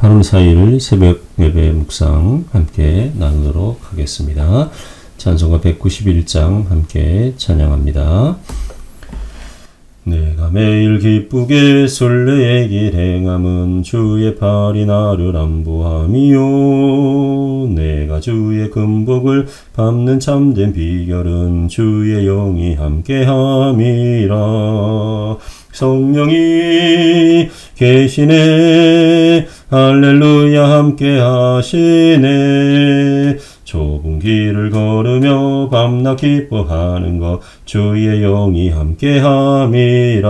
8월 4일 새벽 예배 묵상 함께 나누도록 하겠습니다. 찬송가 191장 함께 찬양합니다. 내가 매일 기쁘게 순례의 길 행함은 주의 팔이 나를 안보함이요 내가 주의 금복을 밟는 참된 비결은 주의 영이 함께함이라 성령이 계시네 할렐루야 함께 하시네. 좁은 길을 걸으며 밤낮 기뻐하는 것 주의 영이 함께 함이라.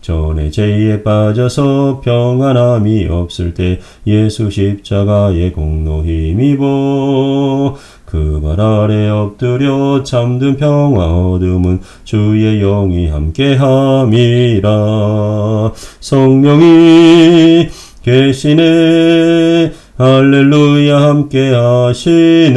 전에 죄에 빠져서 평안함이 없을 때 예수 십자가의 공로 힘입어 그 발 아래 엎드려 잠든 평화 얻음은 주의 영이 함께 함이라. 성령이 계시네. 할렐루야 함께 하시네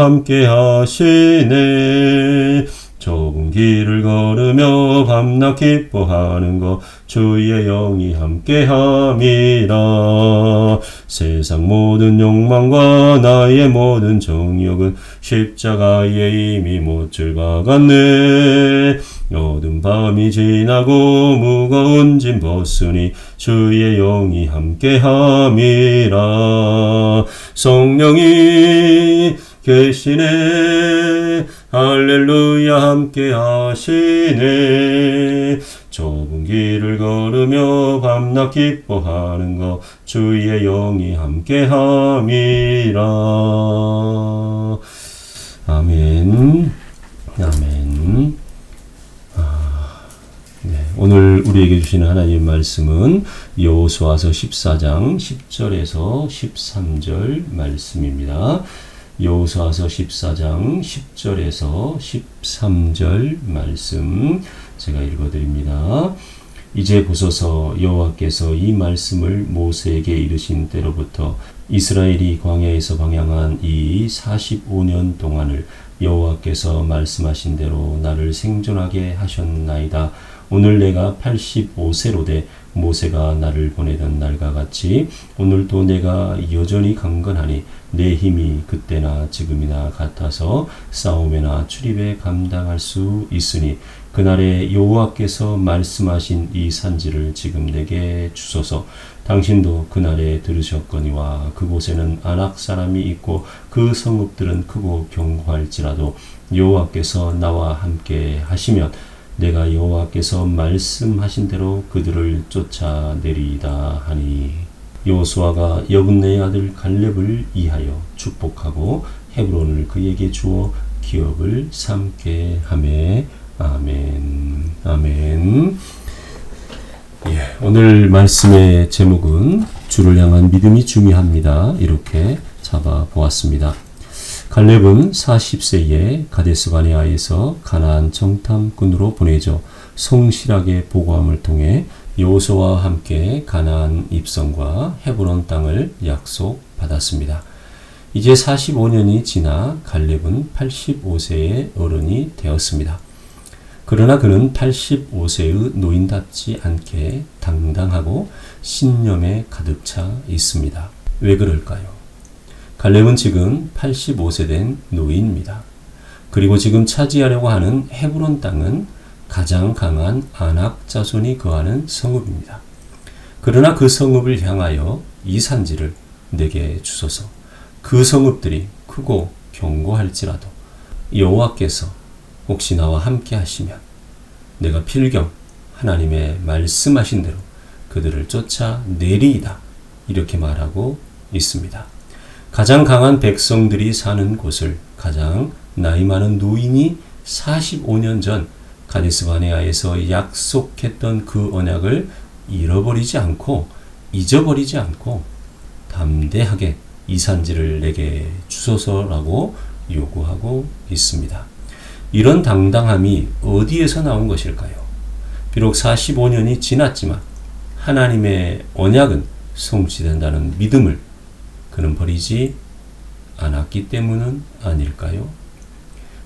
함께 하시네. 좁은 길을 걸으며 밤낮 기뻐하는 것 주의 영이 함께함이라. 세상 모든 욕망과 나의 모든 정욕은 십자가에 이미 못줄 박았네. 어두운 밤이 지나고 무거운 짐 벗으니 주의 영이 함께함이라. 성령이 계시네. 할렐루야 함께 하시네. 좁은 길을 걸으며 밤낮 기뻐하는 것 주의 영이 함께 함이라. 아멘. 아멘. 아, 네. 오늘 우리에게 주시는 하나님 말씀은 여호수아서 14장 10절에서 13절 말씀입니다. 여호수아서 14장 10절에서 13절 말씀 제가 읽어 드립니다. 이제 보소서 여호와께서 이 말씀을 모세에게 이르신 때로부터 이스라엘이 광야에서 방향한 이 45년 동안을 여호와께서 말씀하신 대로 나를 생존하게 하셨나이다. 오늘 내가 85세로 돼 모세가 나를 보내던 날과 같이 오늘도 내가 여전히 강건하니 내 힘이 그때나 지금이나 같아서 싸움에나 출입에 감당할 수 있으니 그날에 여호와께서 말씀하신 이 산지를 지금 내게 주소서. 당신도 그날에 들으셨거니와 그곳에는 아낙 사람이 있고 그 성읍들은 크고 견고할지라도 여호와께서 나와 함께 하시면 내가 여호와께서 말씀하신 대로 그들을 쫓아내리이다 하니 여호수아가 여분네의 아들 갈렙을 이하여 축복하고 헤브론을 그에게 주어 기업을 삼게 하매 아멘 아멘 예, 오늘 말씀의 제목은 주를 향한 믿음이 중요합니다. 이렇게 잡아 보았습니다. 갈렙은 40세에 가데스 바네아에서 가나안 정탐꾼으로 보내져 성실하게 보고함을 통해 여호수아와 함께 가나안 입성과 헤브론 땅을 약속받았습니다. 이제 45년이 지나 갈렙은 85세의 어른이 되었습니다. 그러나 그는 85세의 노인답지 않게 당당하고 신념에 가득 차 있습니다. 왜 그럴까요? 갈렙은 지금 85세 된 노인입니다. 그리고 지금 차지하려고 하는 헤브론 땅은 가장 강한 아낙 자손이 거하는 성읍입니다. 그러나 그 성읍을 향하여 이 산지를 내게 주소서. 그 성읍들이 크고 견고할지라도 여호와께서 혹시 나와 함께 하시면 내가 필경 하나님의 말씀하신 대로 그들을 쫓아 내리이다. 이렇게 말하고 있습니다. 가장 강한 백성들이 사는 곳을 가장 나이 많은 노인이 45년 전 가데스 바네아에서 약속했던 그 언약을 잃어버리지 않고 잊어버리지 않고 담대하게 이 산지를 내게 주소서라고 요구하고 있습니다. 이런 당당함이 어디에서 나온 것일까요? 비록 45년이 지났지만 하나님의 언약은 성취된다는 믿음을 그는 버리지 않았기 때문은 아닐까요?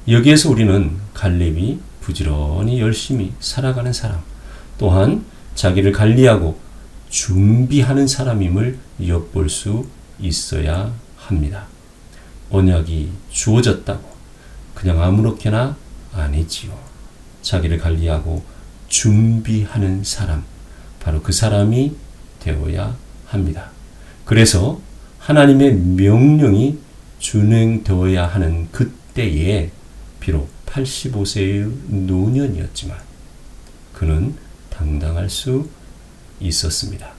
여기에서 우리는 갈렙이 부지런히 열심히 살아가는 사람, 또한 자기를 관리하고 준비하는 사람임을 엿볼 수 있어야 합니다. 언약이 주어졌다고 그냥 아무렇게나 아니지요. 자기를 관리하고 준비하는 사람, 바로 그 사람이 되어야 합니다. 그래서 하나님의 명령이 준행되어야 하는 그때에 비록 85세의 노년이었지만 그는 당당할 수 있었습니다.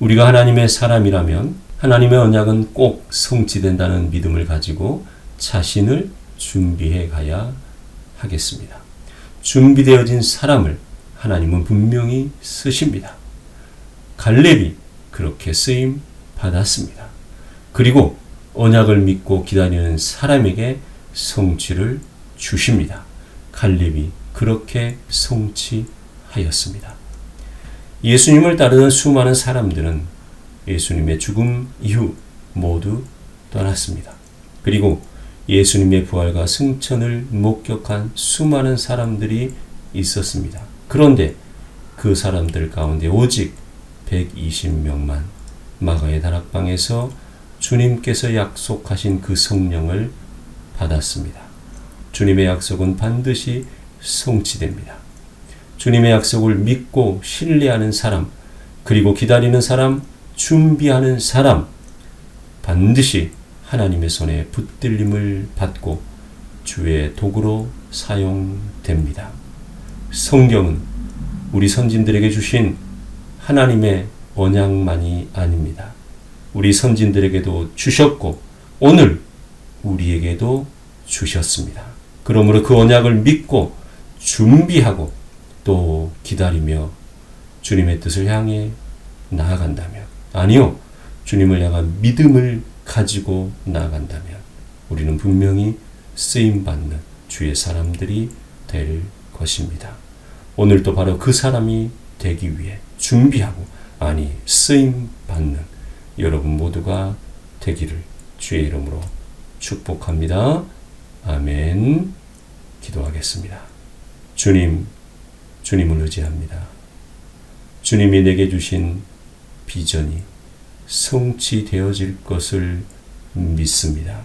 우리가 하나님의 사람이라면 하나님의 언약은 꼭 성취된다는 믿음을 가지고 자신을 준비해 가야 하겠습니다. 준비되어진 사람을 하나님은 분명히 쓰십니다. 갈렙이 그렇게 쓰임 받았습니다. 그리고 언약을 믿고 기다리는 사람에게 성취를 주십니다. 갈렙이 그렇게 성취하였습니다. 예수님을 따르는 수많은 사람들은 예수님의 죽음 이후 모두 떠났습니다. 그리고 예수님의 부활과 승천을 목격한 수많은 사람들이 있었습니다. 그런데 그 사람들 가운데 오직 120명만 마가의 다락방에서 주님께서 약속하신 그 성령을 받았습니다. 주님의 약속은 반드시 성취됩니다. 주님의 약속을 믿고 신뢰하는 사람, 그리고 기다리는 사람, 준비하는 사람, 반드시 하나님의 손에 붙들림을 받고 주의 도구로 사용됩니다. 성경은 우리 선진들에게 주신 하나님의 언약만이 아닙니다. 우리 선진들에게도 주셨고 오늘 우리에게도 주셨습니다. 그러므로 그 언약을 믿고 준비하고 또 기다리며 주님의 뜻을 향해 나아간다면 아니요 주님을 향한 믿음을 가지고 나아간다면 우리는 분명히 쓰임 받는 주의 사람들이 될 것입니다. 오늘도 바로 그 사람이 되기 위해 준비하고 아니 쓰임 받는 여러분 모두가 되기를 주의 이름으로 축복합니다. 아멘. 기도하겠습니다. 주님, 주님을 의지합니다. 주님이 내게 주신 비전이 성취되어질 것을 믿습니다.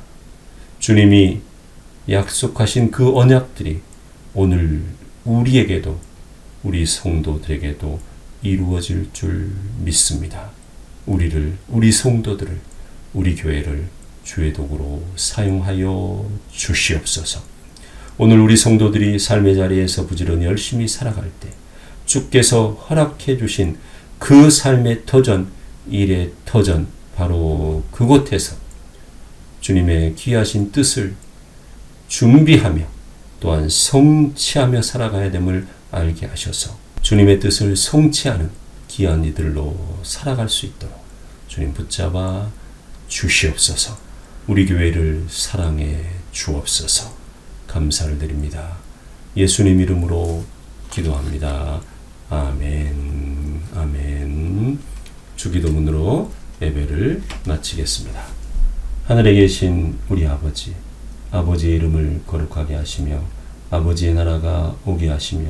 주님이 약속하신 그 언약들이 오늘 우리에게도 우리 성도들에게도 이루어질 줄 믿습니다. 우리를 우리 성도들을 우리 교회를 주의 도구로 사용하여 주시옵소서. 오늘 우리 성도들이 삶의 자리에서 부지런히 열심히 살아갈 때 주께서 허락해 주신 그 삶의 터전, 일의 터전, 바로 그곳에서 주님의 귀하신 뜻을 준비하며 또한 성취하며 살아가야 됨을 알게 하셔서 주님의 뜻을 성취하는 귀한 이들로 살아갈 수 있도록 주님 붙잡아 주시옵소서. 우리 교회를 사랑해 주옵소서. 감사를 드립니다. 예수님 이름으로 기도합니다. 아멘. 아멘. 주기도문으로 예배를 마치겠습니다. 하늘에 계신 우리 아버지, 아버지의 이름을 거룩하게 하시며 아버지의 나라가 오게 하시며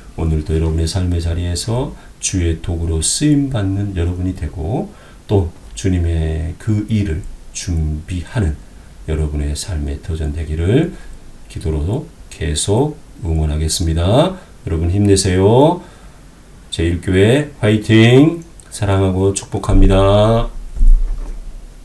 오늘도 여러분의 삶의 자리에서 주의 도구로 쓰임 받는 여러분이 되고 또 주님의 그 일을 준비하는 여러분의 삶의 터전되기를 기도로 계속 응원하겠습니다. 여러분 힘내세요. 제1교회 화이팅! 사랑하고 축복합니다.